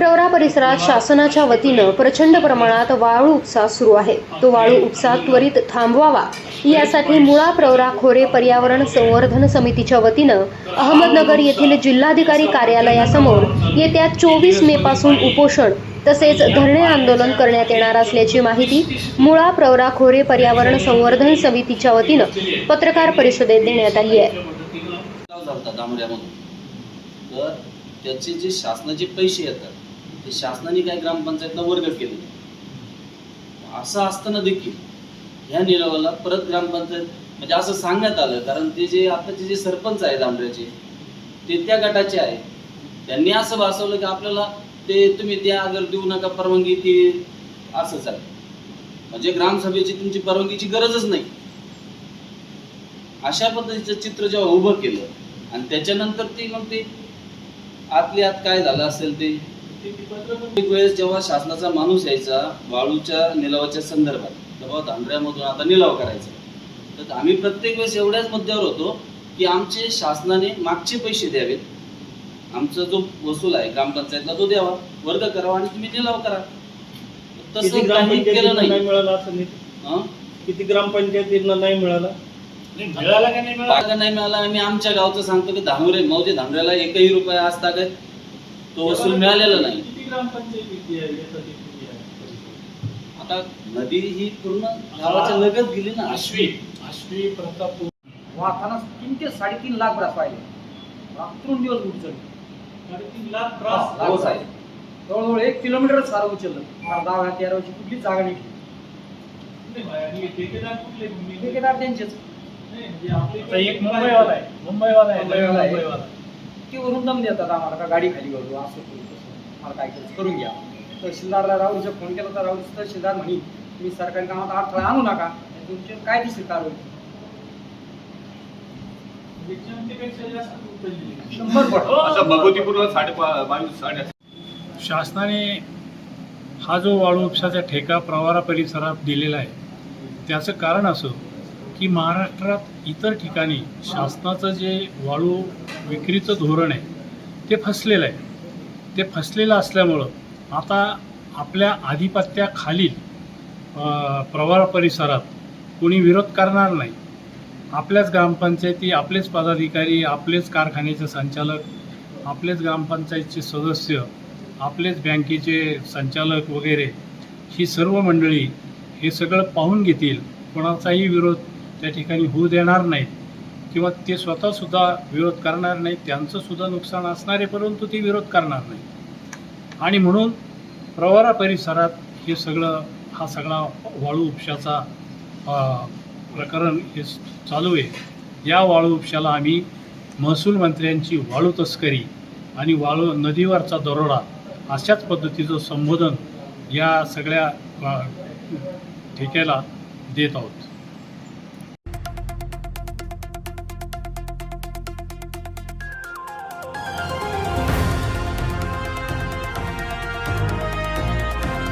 प्रवरा परिसरात शासनाच्या वतीनं प्रचंड प्रमाणात वाळू उपसा सुरू आहे. तो वाळू उपसा त्वरित थांबवावा. यासाठी मुळा प्रवरा खोरे पर्यावरण संवर्धन समितीच्या वतीनं अहमदनगर येथील जिल्हाधिकारी कार्यालयासमोर येत्या चोवीस मे पासून उपोषण तसेच धरणे आंदोलन करण्यात येणार असल्याची माहिती मुळा प्रवरा खोरे पर्यावरण संवर्धन समितीच्या वतीनं पत्रकार परिषदेत देण्यात आली आहे. त्याचे जे शासनाचे पैसे येतात ते शासनाने काय ग्रामपंचायतला वर्ग केले असं असताना देखील ह्या निलावाला परत ग्रामपंचायत म्हणजे असं सांगण्यात आलं कारण ते जे आताचे जे सरपंच आहेत आंबऱ्याचे ते त्या गटाचे आहे त्यांनी असं भासवलं की आपल्याला ते तुम्ही त्या अगर देऊ नका परवानगी ती असंच आहे म्हणजे ग्रामसभेची तुमची परवानगीची गरजच नाही. अशा पद्धतीचं चित्र जेव्हा उभं केलं आणि त्याच्यानंतर ते मग ते आतली आत काय झालं असेल ते एक वेळेस जेव्हा शासनाचा माणूस यायचा वाळूच्या निलावाच्या संदर्भात तेव्हा धांड्र्यामधून आता निलाव करायचा. तर आम्ही प्रत्येक वेळेस एवढ्याच मुद्द्यावर होतो की आमचे शासनाने मागचे पैसे द्यावेत. आमचा जो वसूल आहे ग्रामपंचायतला तो द्यावा वर्ग करावा आणि तुम्ही निलाव करा. तसं काही केलं नाही. मिळाला असं नाही हं? किती ग्रामपंचायतींना नाही मिळाला? मिळाला का नाही मिळाला? नाही मिळाला. आम्ही आमच्या गावचं सांगतो की धानोरे मौजे धानोऱ्याला एकही रुपया आज तागत तो वसूल मिळालेला नाही. किती ग्रामपंचायती आहे? आहे? आता नदी ही पूर्ण गावाच्या लगत गेली ना. आश्वी. आश्वी प्रताप वाहताना तीन ते साडेतीन लाख ब्रास पाहिले. रात्रून दिवस उचलले. साडेतीन लाख त्रास. हो साहेब जवळजवळ एक किलोमीटर सारं उचललं. मला दहा तेराची कुठलीच जागा आणि ठेकेदार कुठले मी- ठेकेदार त्यांचेच. नाही, म्हणजे आपले आता एक मुंबईवाला आहे. मुंबईवाला आहे. मुंबईवाला आहे. मुंबईवाला. ते वरून दम देतात आम्हाला का गाडी खाली करू असं करू तसं मला काय करायचं? करून घ्या. तहसीलदारला राहुलचा फोन केला तर राहुल तहसीलदार म्हणी मी सरकारी कामात अडथळा आणू नका. तुमचे काय दिसेल कारवाई. शंभर पट. आता भगवतीपूरला साडे बावीस साडे शासनाने हा जो वाळू उपसाचा ठेका प्रवारा परिसरात दिलेला आहे त्याचं कारण असं की महाराष्ट्रात इतर ठिकाणी शासनाचं जे वाळू विक्रीचं धोरण आहे ते फसलेलं आहे. ते फसलेलं असल्यामुळं आता आपल्या आधिपत्याखालील प्रवाळ परिसरात कोणी विरोध करणार नाही. आपल्याच ग्रामपंचायती आपलेच पदाधिकारी आपलेच कारखान्याचे संचालक आपलेच ग्रामपंचायतचे सदस्य आपलेच बँकेचे संचालक वगैरे ही सर्व मंडळी हे सगळं पाहून घेतील. कोणाचाही विरोध त्या ठिकाणी होऊ देणार नाहीत. किंवा ते स्वतःसुद्धा विरोध करणार नाहीत. त्यांचंसुद्धा नुकसान असणार आहे परंतु ते विरोध करणार नाही आणि म्हणून प्रवारा परिसरात हे सगळं हा सगळा वाळू उपशाचा प्रकरण हे चालू आहे. या वाळू उपशाला आम्ही महसूल मंत्र्यांची वाळू तस्करी आणि वाळू नदीवरचा दरोडा अशाच पद्धतीचं संबोधन या सगळ्या ठेक्याला देत आहोत.